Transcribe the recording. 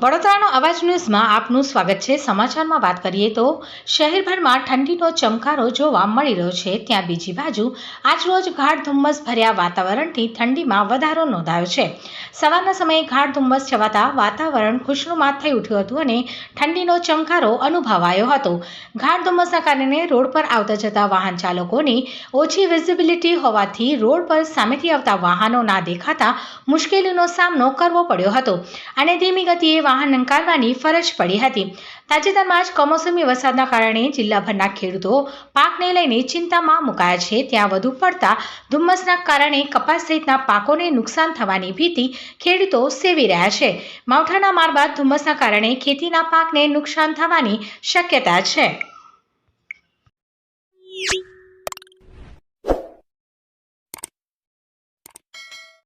વડોદરાનો અવાજ ન્યૂઝમાં આપનું સ્વાગત છે. સમાચારમાં વાત કરીએ તો શહેરભરમાં ઠંડીનો ચમકારો જોવા મળી રહ્યો છે. ત્યાં બીજી બાજુ આજરોજ ગાઢ ધુમ્મસ ભર્યા વાતાવરણથી ઠંડીમાં વધારો નોંધાયો છે. સવારના સમયે ગાઢ ધુમ્મસ છવાતા વાતાવરણ ખુશનુમા થઈ ઉઠ્યું હતું અને ઠંડીનો ચમકારો અનુભવાયો હતો. ગાઢ ધુમ્મસના કારણે રોડ પર આવતા જતા વાહન ચાલકોની ઓછી વિઝિબિલિટી હોવાથી રોડ પર સામેથી આવતા વાહનો ના દેખાતા મુશ્કેલીનો સામનો કરવો પડ્યો હતો. અને ધીમી ગતિએ વાહન નંકારવાની ફરજ પડી હતી. તાજેતરમાં જ કમોસમી વરસાદના કારણે જિલ્લાભરના ખેડૂતો પાકને લઈને ચિંતામાં મુકાયા છે. ત્યાં વધુ પડતા ધુમ્મસના કારણે કપાસ સહિતના પાકોને નુકસાન થવાની ભીતિ ખેડૂતો સેવી રહ્યા છે. માવઠાના માર બાદ ધુમ્મસના કારણે ખેતીના પાકને નુકસાન થવાની શક્યતા છે.